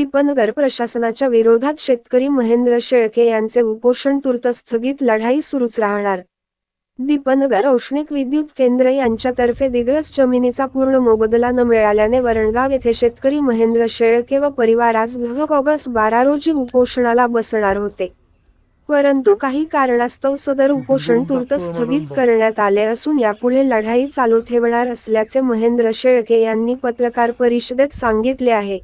दीपनगर प्रशासनाच्या विरोधात शेतकरी महेंद्र शेळके यांचे उपोषण तूर्त स्थगित लढाई सुरूच राहणार. दीपनगर औष्णिक विद्युत केंद्र यांच्यातर्फे दिग्रस जमिनीचा पूर्ण मोबदला न मिळाल्याने वरणगाव येथे शेतकरी महेंद्र शेळके व परिवार आज ऑगस्ट बारा रोजी उपोषणाला बसणार होते. परंतु काही कारणास्तव सदर उपोषण तूर्त स्थगित करण्यात आले असून यापुढे लढाई चालू ठेवणार असल्याचे महेंद्र शेळके यांनी पत्रकार परिषदेत सांगितले आहे.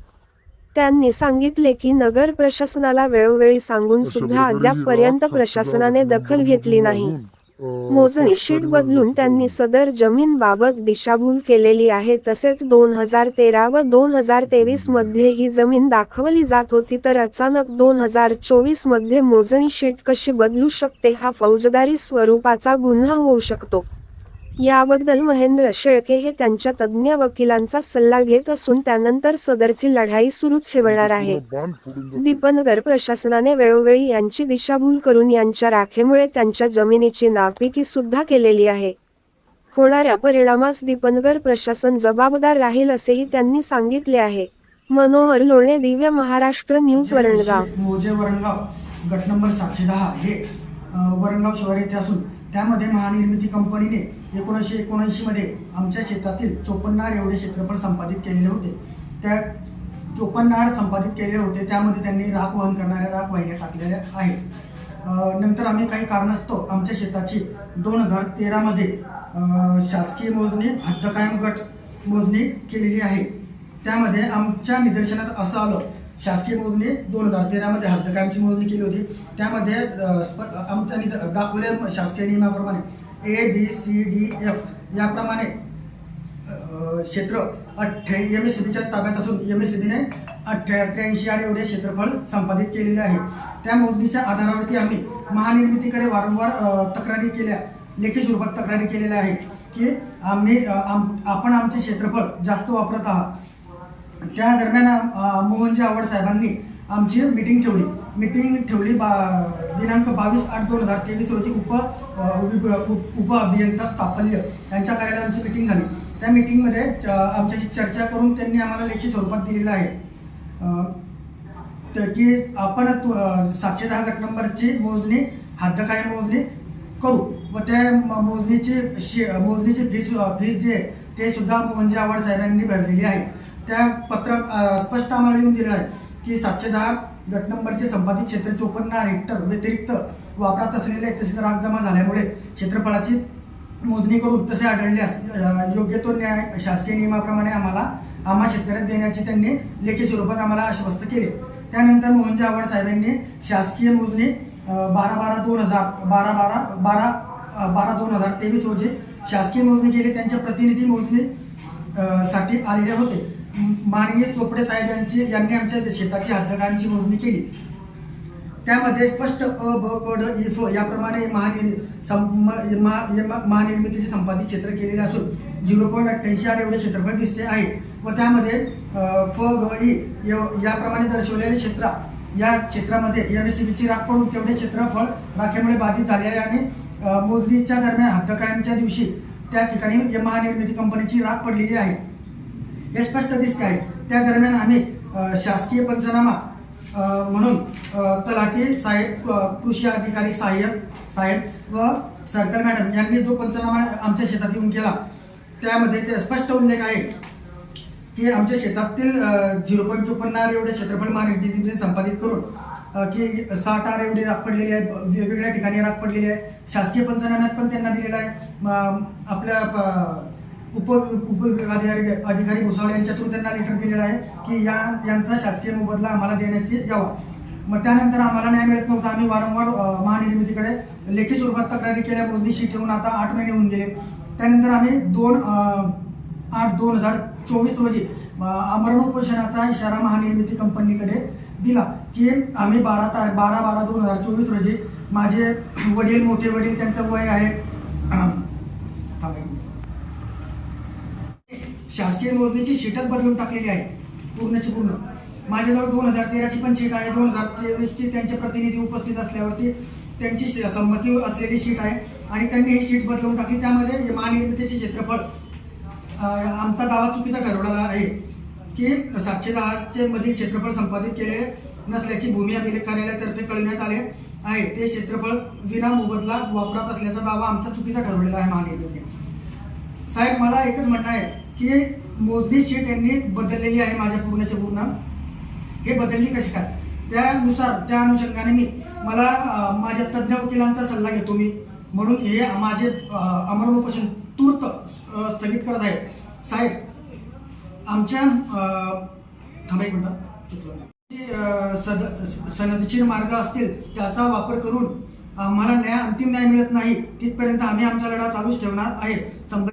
त्यांनी सांगितले की नगर प्रशासनाला वेळोवेळी सांगून सुद्धा अद्यापपर्यंत प्रशासनाने दखल घेतली नाही. मोजणी शीट बदलून त्यांनी सदर जमीन बाबत दिशाभूल केलेली आहे. तसेच दोन हजार तेरा व दोन हजार तेवीसमध्ये ही जमीन दाखवली जात होती तर अचानक दोन हजार चोवीसमध्ये मोजणी शीट कशी बदलू शकते हा फौजदारी स्वरूपाचा गुन्हा होऊ शकतो. याबद्दल महेंद्र शेळके हे त्यांच्या तज्ज्ञ वकिलांचा सल्ला घेत असून त्यानंतर सदरची लढाई सुरूच ठेवणार आहे. दीपनगर प्रशासनाने वेळोवेळी यांची दिशाभूल करून यांच्या राखेमुळे त्यांच्या जमिनीची नापिकी सुद्धा केलेली आहे. होणाऱ्या परिणामास दीपनगर प्रशासन जबाबदार राहील असेही त्यांनी सांगितले आहे. मनोहर लोणे दिव्य महाराष्ट्र न्यूज वरणगाव. मोजे वरणगाव गट नंबर सातशे दहा हे वरणगाव शहर येथे असून त्यामध्ये महानिर्मिती कंपनीने एकोणीसशे एकोणऐंशीमध्ये आमच्या शेतातील चोपन्नाड एवढे क्षेत्रफळ संपादित केलेले होते. त्या चोपन्नाड संपादित केलेले होते त्यामध्ये त्यांनी राख वहन करणाऱ्या राख वाहिन्या टाकलेल्या आहेत. नंतर आम्ही काही कारणास्तव आमच्या शेताची दोन हजार तेरामध्ये शासकीय मोजणी हद्द कायम गट मोजणी केलेली आहे. त्यामध्ये आमच्या निदर्शनात असं आलं शासकीय मोजणी दोन हजार तेरामध्ये हद्दकायमची मोजणी केली होती. त्यामध्ये अ, स्प- शासकीय नियमाप्रमाणे A B C D F याप्रमाणे क्षेत्र अठ्ठ्या एम एस बीच्या ताब्यात असून एम एस बीने अठ्ठ्या त्र्याऐंशी आड एवढे क्षेत्रफळ संपादित केलेले आहे. त्या मोजणीच्या आधारावरती आम्ही महानिर्मितीकडे वारंवार तक्रारी केल्या. लेखी स्वरूपात तक्रारी केलेल्या आहेत की आम्ही आम- आपण आमचे क्षेत्रफळ जास्त वापरत आहात. त्या दरम्यान मोहनजी आवड साहेबांनी आमची मिटिंग ठेवली. मिटिंग ठेवली बा दिनांक बावीस आठ दोन हजार तेवीस रोजी उप उप उप- अभियंता स्थापल्य यांच्या कार्यालयात आमची मिटिंग झाली. त्या मिटिंगमध्ये च- आमच्याशी चर्चा करून त्यांनी आम्हाला लेखी स्वरूपात दिलेलं आहे. की आपण सातशे दहा गट नंबरची मोजणी हद्दकायम मोजणी करू व त्या मोजणीची शे मोजणीची फीस फीस जी आहे ते सुद्धा मोहनजी आवड साहेबांनी भरलेली आहे. त्या पत्र स्पष्ट आम्हाला लिहून दिलेलं आहे की सातशे दहा गट नंबरचे संपादित क्षेत्र चोपन्न हेक्टर व्यतिरिक्त वापरात असलेले तसेच राग जमा झाल्यामुळे क्षेत्रफळाची मोजणी करून तसे आढळल्यास योग्य तो न्याय शासकीय नियमाप्रमाणे आम्हाला आम्हा शेतकऱ्यात देण्याचे त्यांनी लेखी स्वरूपात आम्हाला आश्वस्त केले. त्यानंतर मोहनजी आव्हाड साहेबांनी शासकीय मोजणी बारा बारा दोन हजार बारा बारा बारा बारा दोन हजार तेवीस रोजी शासकीय मोजणी केली. त्यांच्या प्रतिनिधी मोजणी साठी आलेले होते. माननीय चोपडे साहेब यांची यांनी आमच्या शेताची हद्दकांची मोजणी केली. त्यामध्ये स्पष्ट अ ब क ड इ फ याप्रमाणे महानिर् सं- महा- महानिर्मितीचे संपादित क्षेत्र केलेले असून झिरो पॉईंट अठ्ठ्याऐंशी आर एवढे क्षेत्रफळ दिसते आहे. व त्यामध्ये फ ग इ याप्रमाणे दर्शवलेले क्षेत्र या क्षेत्रामध्ये एम एस ची राख पडून तेवढे क्षेत्रफळ राखेमुळे बाधित झाले आहे आणि मोजणीच्या दरम्यान हद्दकायमच्या दिवशी त्या ठिकाणी महानिर्मिती कंपनीची राख पडलेली आहे. हे स्पष्ट दिसते आहे. त्या दरम्यान आम्ही शासकीय पंचनामा म्हणून तलाठी साहेब कृषी अधिकारी सहाय्यक साहेब व सरकार मॅडम यांनी जो पंचनामा आमच्या शेतात येऊन केला त्यामध्ये ते स्पष्ट उल्लेख आहे की आमच्या शेतातील झिरो पॉईंट चोपन्न आर एवढे क्षेत्रफळ महानिर्मितीने संपादित करून की साठ आर एवढी राख पडलेली आहे वेगवेगळ्या ठिकाणी राख पडलेली आहे शासकीय पंचनाम्यात पण त्यांना दिलेला आहे. आपल्या प- उप उपविभागाधिकारी अधिकारी भुसावळ यांच्या थ्रू त्यांना लेटर दिलेलं आहे की या यांचा शासकीय मोबदला आम्हाला देण्याची यावा. मग त्यानंतर आम्हाला न्याय मिळत नव्हता. आम्ही वारंवार महानिर्मितीकडे लेखी स्वरूपात तक्रारी केल्या. मोजणीशी ठेवून आता आठ महिने होऊन गेले. त्यानंतर आम्ही दोन आठ दोन हजार चोवीस रोजी अ, आमरण उपोषणाचा इशारा महानिर्मिती कंपनीकडे दिला की आम्ही बारा तार बारा बारा दोन हजार चोवीस रोजी माझे वडील मोठे वडील त्यांचं वय आहे थांबा शासकीय मोजणीची शीटच बदलून टाकलेली आहे. पूर्णची पूर्ण. माझ्याजवळ दोन हजार तेराची पण शीट आहे. दोन हजार तेवीसची त्यांचे प्रतिनिधी उपस्थित असल्यावरती त्यांची संमती असलेली शीट आहे. आणि त्यांनी ही शीट बदलून टाकली. त्यामध्ये महानिर्मितीचे क्षेत्रफळ आमचा दावा चुकीचा ठरवलेला आहे की सातशे दहाचे मधील क्षेत्रफळ संपादित केले नसल्याची भूमी अभिलेख कार्यालयातर्फे कळविण्यात आले आहे. ते क्षेत्रफळ विना मोबदला वापरात असल्याचा दावा आमचा चुकीचा ठरवलेला आहे महानिर्मितीने. साहेब मला एकच म्हणणं आहे. की मोजणी शीट यांनी बदललेली आहे माझ्या पूर्णच्या पूर्ण हे बदलली कशी काय? त्यानुसार त्या अनुषंगाने मी मला माझ्या तज्ज्ञ वकिलांचा सल्ला घेतो मी. म्हणून हे माझे अमरण उपोषण तूर्त स्थगित करत आहे. साहेब आमच्या अं, थांबा एक मिनिटं. चुकलं सद सनदशीर मार्ग असतील त्याचा वापर करून आम्हाला न्याय अंतिम न्याय मिळत नाही तिथपर्यंत आम्ही आमचा लढा चालूच ठेवणार आहे. संबंधित